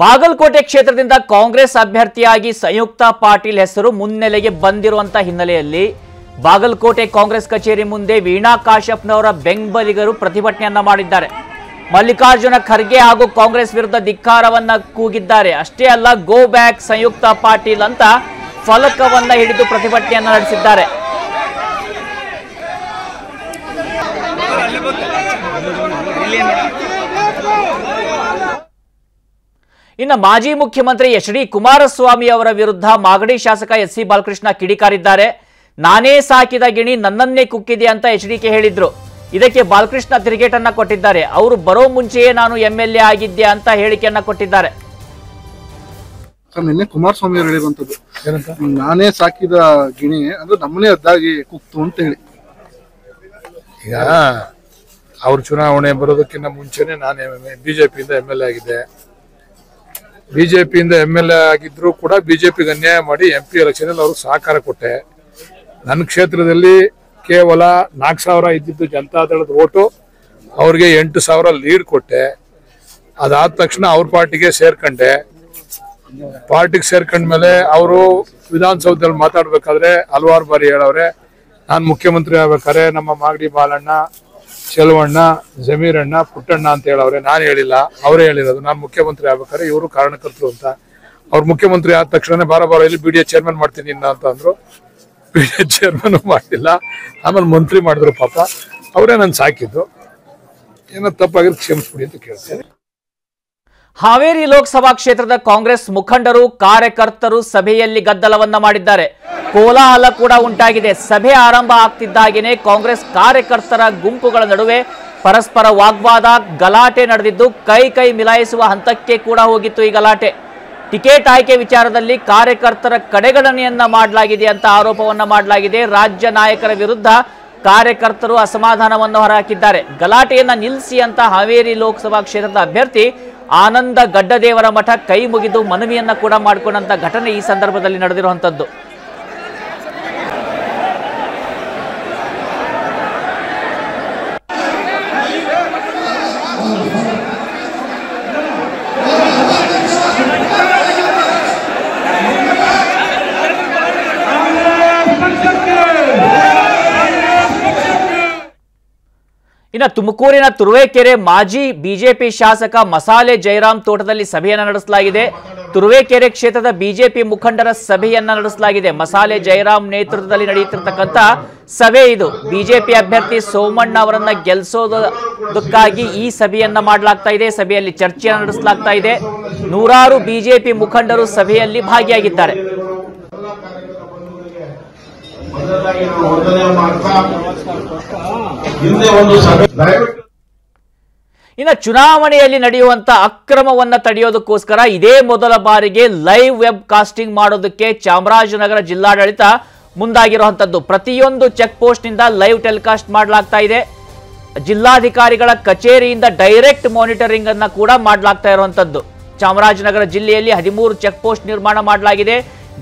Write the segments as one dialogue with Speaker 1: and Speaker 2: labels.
Speaker 1: ಬಾಗಲಕೋಟೆ ಕ್ಷೇತ್ರದಿಂದ ಕಾಂಗ್ರೆಸ್ ಅಭ್ಯರ್ಥಿಯಾಗಿ ಸಂಯುಕ್ತ ಪಾಟೀಲ್ ಹೆಸರು ಮುನ್ನೆಲೆಗೆ ಬಂದಿರುವಂತ ಹಿನ್ನೆಲೆಯಲ್ಲಿ ಬಾಗಲಕೋಟೆ ಕಾಂಗ್ರೆಸ್ ಕಚೇರಿ ಮುಂದೆ ವೀಣಾ ಕಾಶ್ಯಪ್ನವರ ಬೆಂಬಲಿಗರು ಪ್ರತಿಭಟನೆಯನ್ನ ಮಾಡಿದ್ದಾರೆ. ಮಲ್ಲಿಕಾರ್ಜುನ ಖರ್ಗೆ ಹಾಗೂ ಕಾಂಗ್ರೆಸ್ ವಿರುದ್ಧ ಧಿಕ್ಕಾರವನ್ನ ಕೂಗಿದ್ದಾರೆ. ಅಷ್ಟೇ ಅಲ್ಲ, ಗೋ ಬ್ಯಾಕ್ ಸಂಯುಕ್ತ ಪಾಟೀಲ್ ಅಂತ ಫಲಕವನ್ನ ಹಿಡಿದು ಪ್ರತಿಭಟನೆಯನ್ನ ನಡೆಸಿದ್ದಾರೆ. ಇನ್ನು ಮಾಜಿ ಮುಖ್ಯಮಂತ್ರಿ ಎಚ್ ಡಿ ಕುಮಾರಸ್ವಾಮಿ ಅವರ ವಿರುದ್ಧ ಮಾಗಡಿ ಶಾಸಕ ಎಸ್ ಸಿ ಬಾಲಕೃಷ್ಣ ಕಿಡಿಕಾರಿದ್ದಾರೆ. ನಾನೇ ಸಾಕಿದ ಗಿಣಿ ನನ್ನನ್ನೇ ಕುಕ್ಕಿದೆ ಅಂತ ಎಚ್ ಡಿಕೆ ಹೇಳಿದ್ರು. ಇದಕ್ಕೆ ಬಾಲಕೃಷ್ಣ ತಿರುಗೇಟನ್ನ ಕೊಟ್ಟಿದ್ದಾರೆ. ಅವರು ಬರೋ ಮುಂಚೆಯೇ ನಾನು ಎಂ ಎಲ್ ಎ ಆಗಿದ್ದೆ ಅಂತ ಹೇಳಿಕೆಯನ್ನ ಕೊಟ್ಟಿದ್ದಾರೆ.
Speaker 2: ನಿನ್ನೆ ಕುಮಾರಸ್ವಾಮಿ ಅವರು ಹೇಳಿರುವಂತದ್ದು ನಾನೇ ಸಾಕಿದ ಗಿಣಿ ಅಂದ್ರೆ ನಮ್ಮನೇ ಅದಾಗಿ ಕುಕ್ತು ಅಂತ ಹೇಳಿ.
Speaker 3: ಈಗ ಅವ್ರ ಚುನಾವಣೆ ಬರೋದಕ್ಕಿಂತ ಮುಂಚೆನೆ ನಾನು ಬಿಜೆಪಿಯಿಂದ ಎಂ ಎಲ್ ಎ ಆಗಿದ್ದೆ. ಬಿಜೆಪಿಯಿಂದ ಎಂ ಎಲ್ ಎ ಆಗಿದ್ರು ಕೂಡ ಬಿಜೆಪಿಗೆ ಅನ್ಯಾಯ ಮಾಡಿ ಎಂ ಪಿ ಎಲೆಕ್ಷನ್ ಅಲ್ಲಿ ಅವ್ರಿಗೆ ಸಹಕಾರ ಕೊಟ್ಟೆ. ನನ್ನ ಕ್ಷೇತ್ರದಲ್ಲಿ ಕೇವಲ ನಾಲ್ಕು ಸಾವಿರ ಇದ್ದಿದ್ದು ಜನತಾದಳದ ಓಟು, ಅವ್ರಿಗೆ ಎಂಟು ಸಾವಿರ ಲೀಡ್ ಕೊಟ್ಟೆ. ಅದಾದ ತಕ್ಷಣ ಅವ್ರ ಪಾರ್ಟಿಗೆ ಸೇರ್ಕೊಂಡೆ. ಪಾರ್ಟಿಗೆ ಸೇರ್ಕೊಂಡ್ಮೇಲೆ ಅವರು ವಿಧಾನಸೌಧದಲ್ಲಿ ಮಾತಾಡ್ಬೇಕಾದ್ರೆ ಹಲವಾರು ಬಾರಿ ಹೇಳವ್ರೆ, ನಾನು ಮುಖ್ಯಮಂತ್ರಿ ಆಗ್ಬೇಕಾದ್ರೆ ನಮ್ಮ ಮಾಗಡಿ ಬಾಲಣ್ಣ ಚೆಲುವಣ್ಣ, ಜಮೀರಣ್ಣ, ಪುಟ್ಟಣ್ಣ ಅಂತ ಹೇಳವ್ರೆ, ನಾನು ಹೇಳಿಲ್ಲ, ಅವರೇ ಹೇಳಿರೋದು. ನಾನು ಮುಖ್ಯಮಂತ್ರಿ ಆಗ್ಬೇಕಾದ್ರೆ ಇವರು ಕಾರಣಕರ್ತರು ಅಂತ. ಅವ್ರು ಮುಖ್ಯಮಂತ್ರಿ ಆದ ತಕ್ಷಣ ಬಾರ ಬಾರ ಇಲ್ಲಿ ಬಿ ಡಿ ಎ ಚೇರ್ಮನ್ ಮಾಡ್ತೀನಿ ಇನ್ನ ಅಂತ ಅಂದ್ರು. ಬಿ ಡಿ ಎ ಚೇರ್ಮನ್ ಮಾಡಿಲ್ಲ ಆಮೇಲೆ ಮಂತ್ರಿ ಮಾಡಿದ್ರು ಪಾಪ. ಅವರೇ ನಾನು ಸಾಕಿದ್ದು. ಏನೋ ತಪ್ಪಾಗಿದ್ರೆ ಕ್ಷಮಿಸ್ಬಿಡಿ ಅಂತ ಕೇಳ್ತೇನೆ.
Speaker 1: ಹಾವೇರಿ ಲೋಕಸಭಾ ಕ್ಷೇತ್ರದ ಕಾಂಗ್ರೆಸ್ ಮುಖಂಡರು, ಕಾರ್ಯಕರ್ತರು ಸಭೆಯಲ್ಲಿ ಗದ್ದಲವನ್ನ ಮಾಡಿದ್ದಾರೆ. ಕೋಲಾಹಲ ಕೂಡ ಉಂಟಾಗಿದೆ. ಸಭೆ ಆರಂಭ ಆಗ್ತಿದ್ದಾಗೇನೆ ಕಾಂಗ್ರೆಸ್ ಕಾರ್ಯಕರ್ತರ ಗುಂಪುಗಳ ನಡುವೆ ಪರಸ್ಪರ ವಾಗ್ವಾದ, ಗಲಾಟೆ ನಡೆದಿದ್ದು ಕೈ ಕೈ ಮಿಲಾಯಿಸುವ ಹಂತಕ್ಕೆ ಕೂಡ ಹೋಗಿತ್ತು ಈ ಗಲಾಟೆ. ಟಿಕೆಟ್ ಆಯ್ಕೆ ವಿಚಾರದಲ್ಲಿ ಕಾರ್ಯಕರ್ತರ ಕಡೆಗಣನೆಯನ್ನ ಮಾಡಲಾಗಿದೆ ಅಂತ ಆರೋಪವನ್ನ ಮಾಡಲಾಗಿದೆ. ರಾಜ್ಯ ನಾಯಕರ ವಿರುದ್ಧ ಕಾರ್ಯಕರ್ತರು ಅಸಮಾಧಾನವನ್ನು ಹೊರಹಾಕಿದ್ದಾರೆ. ಗಲಾಟೆಯನ್ನ ನಿಲ್ಲಿಸಿ ಅಂತ ಹಾವೇರಿ ಲೋಕಸಭಾ ಕ್ಷೇತ್ರದ ಅಭ್ಯರ್ಥಿ ಆನಂದ ಗಡ್ಡದೇವರ ಮಠ ಕೈ ಮುಗಿದು ಮನವಿಯನ್ನ ಕೂಡ ಮಾಡಿಕೊಂಡಂತ ಘಟನೆ ಈ ಸಂದರ್ಭದಲ್ಲಿ ನಡೆದಿರುವಂತದ್ದು. ಇನ್ನು ತುಮಕೂರಿನ ತುರುವೇಕೆರೆ ಮಾಜಿ ಬಿಜೆಪಿ ಶಾಸಕ ಮಸಾಲೆ ಜಯರಾಮ್ ತೋಟದಲ್ಲಿ ಸಭೆಯನ್ನ ನಡೆಸಲಾಗಿದೆ. ತುರುವೇಕೆರೆ ಕ್ಷೇತ್ರದ ಬಿಜೆಪಿ ಮುಖಂಡರ ಸಭೆಯನ್ನ ನಡೆಸಲಾಗಿದೆ. ಮಸಾಲೆ ಜಯರಾಮ್ ನೇತೃತ್ವದಲ್ಲಿ ನಡೆಯುತ್ತಿರತಕ್ಕಂತ ಸಭೆ ಇದು. ಬಿಜೆಪಿ ಅಭ್ಯರ್ಥಿ ಸೋಮಣ್ಣ ಅವರನ್ನ ಗೆಲ್ಲಿಸೋದಕ್ಕಾಗಿ ಈ ಸಭೆಯನ್ನ ಮಾಡಲಾಗ್ತಾ ಇದೆ. ಸಭೆಯಲ್ಲಿ ಚರ್ಚೆಯನ್ನು ನಡೆಸಲಾಗ್ತಾ ಇದೆ. ನೂರಾರು ಬಿಜೆಪಿ ಮುಖಂಡರು ಸಭೆಯಲ್ಲಿ ಭಾಗಿಯಾಗಿದ್ದಾರೆ. ಇನ್ನು ಚುನಾವಣೆಯಲ್ಲಿ ನಡೆಯುವಂತ ಅಕ್ರಮವನ್ನ ತಡೆಯೋದಕ್ಕೋಸ್ಕರ ಇದೇ ಮೊದಲ ಬಾರಿಗೆ ಲೈವ್ ವೆಬ್ ಕಾಸ್ಟಿಂಗ್ ಮಾಡೋದಕ್ಕೆ ಚಾಮರಾಜನಗರ ಜಿಲ್ಲಾಡಳಿತ ಮುಂದಾಗಿರುವಂತದ್ದು. ಪ್ರತಿಯೊಂದು ಚೆಕ್ ಪೋಸ್ಟ್ನಿಂದ ಲೈವ್ ಟೆಲಿಕಾಸ್ಟ್ ಮಾಡಲಾಗ್ತಾ ಇದೆ. ಜಿಲ್ಲಾಧಿಕಾರಿಗಳ ಕಚೇರಿಯಿಂದ ಡೈರೆಕ್ಟ್ ಮಾನಿಟರಿಂಗ್ ಅನ್ನ ಕೂಡ ಮಾಡಲಾಗ್ತಾ ಇರುವಂತದ್ದು. ಚಾಮರಾಜನಗರ ಜಿಲ್ಲೆಯಲ್ಲಿ ಹದಿಮೂರು ಚೆಕ್ ಪೋಸ್ಟ್ ನಿರ್ಮಾಣ ಮಾಡಲಾಗಿದೆ.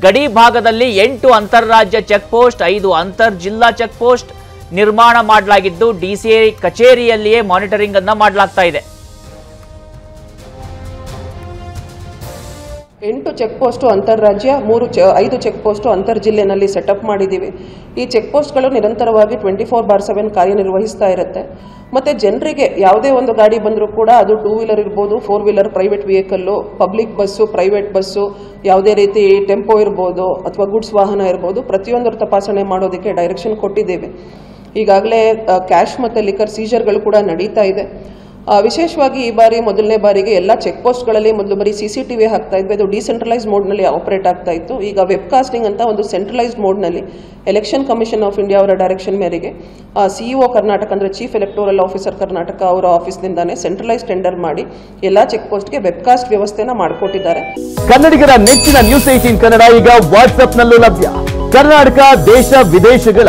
Speaker 1: ಗಡಿ ಭಾಗದಲ್ಲಿ ಎಂಟು ಅಂತಾರಾಜ್ಯ ಚೆಕ್ ಪೋಸ್ಟ್ ಐದು ಅಂತರ್ ಜಿಲ್ಲಾ ಚೆಕ್ ಪೋಸ್ಟ್ ನಿರ್ಮಾಣ ಮಾಡಲಾಗಿದ್ದು ಡಿಸಿಐ ಕಚೇರಿಯಲ್ಲಿಯೇ ಮಾನಿಟರಿಂಗ್ ಅನ್ನ ಮಾಡಲಾಗ್ತಾ ಇದೆ.
Speaker 4: ಎಂಟು ಚೆಕ್ ಪೋಸ್ಟು ಅಂತಾರಾಜ್ಯ ಮೂರು ಚ ಐದು ಚೆಕ್ ಪೋಸ್ಟು ಅಂತರ್ ಜಿಲ್ಲೆನಲ್ಲಿ ಸೆಟಪ್ ಮಾಡಿದ್ದೀವಿ. ಈ ಚೆಕ್ ಪೋಸ್ಟ್ಗಳು ನಿರಂತರವಾಗಿ ಟ್ವೆಂಟಿ ಫೋರ್ ಬಾರ್ ಸೆವೆನ್ ಕಾರ್ಯನಿರ್ವಹಿಸ್ತಾ ಇರುತ್ತೆ. ಮತ್ತು ಜನರಿಗೆ ಯಾವುದೇ ಒಂದು ಗಾಡಿ ಬಂದರೂ ಕೂಡ ಅದು ಟೂ ವೀಲರ್ ಇರ್ಬೋದು four wheeler private vehicle public bus private bus ಯಾವುದೇ ರೀತಿ ಟೆಂಪೋ ಇರ್ಬೋದು ಅಥವಾ ಗುಡ್ಸ್ ವಾಹನ ಇರ್ಬೋದು, ಪ್ರತಿಯೊಂದರ ತಪಾಸಣೆ ಮಾಡೋದಕ್ಕೆ ಡೈರೆಕ್ಷನ್ ಕೊಟ್ಟಿದ್ದೇವೆ. ಈಗಾಗಲೇ ಕ್ಯಾಶ್ ಮತ್ತು ಲಿಕರ್ ಸೀಜರ್ಗಳು ಕೂಡ ನಡೀತಾ ಇದೆ. ವಿಶೇಷವಾಗಿ ಈ ಬಾರಿ ಮೊದಲನೇ ಬಾರಿಗೆ ಎಲ್ಲ ಚೆಕ್ ಪೋಸ್ಟ್ಗಳಲ್ಲಿ ಮೊದಲು ಬರೀ ಸಿ ಸಿ ಟಿ ವಿ ಹಾಕ್ತಾ ಇದ್ವಿ. ಅದು ಡಿಸೆಂಟ್ರಲೈಸ್ ಮೋಡ್ನಲ್ಲಿ ಆಪರೇಟ್ ಆಗ್ತಾ ಇತ್ತು. ಈಗ ವೆಬ್ ಕಾಸ್ಟಿಂಗ್ ಅಂತ ಒಂದು ಸೆಂಟ್ರಲೈಸ್ಡ್ ಮೋಡ್ನಲ್ಲಿ ಎಲೆಕ್ಷನ್ ಕಮಿಷನ್ ಆಫ್ ಇಂಡಿಯಾ ಅವರ ಡೈರೆಕ್ಷನ್ ಮೇರೆಗೆ ಸಿಇಒ ಕರ್ನಾಟಕ ಅಂದರೆ ಚೀಫ್ ಎಲೆಕ್ಟೋರಲ್ ಆಫೀಸರ್ ಕರ್ನಾಟಕ ಅವರ ಆಫೀಸ್ನಿಂದಾನೇ ಸೆಂಟ್ರಲೈಸ್ ಟೆಂಡರ್ ಮಾಡಿ ಎಲ್ಲ ಚೆಕ್ ಪೋಸ್ಟ್ಗೆ ವೆಬ್ ಕಾಸ್ಟ್ ವ್ಯವಸ್ಥೆನ ಮಾಡಿಕೊಟ್ಟಿದ್ದಾರೆ.
Speaker 5: ಕನ್ನಡಿಗರ ನೆಚ್ಚಿನ ನ್ಯೂಸ್ ಏಟೀನ್ ಕನ್ನಡ ಈಗ ವಾಟ್ಸ್ಆಪ್ನಲ್ಲೂ ಲಭ್ಯ. ಕರ್ನಾಟಕ, ದೇಶ, ವಿದೇಶಗಳ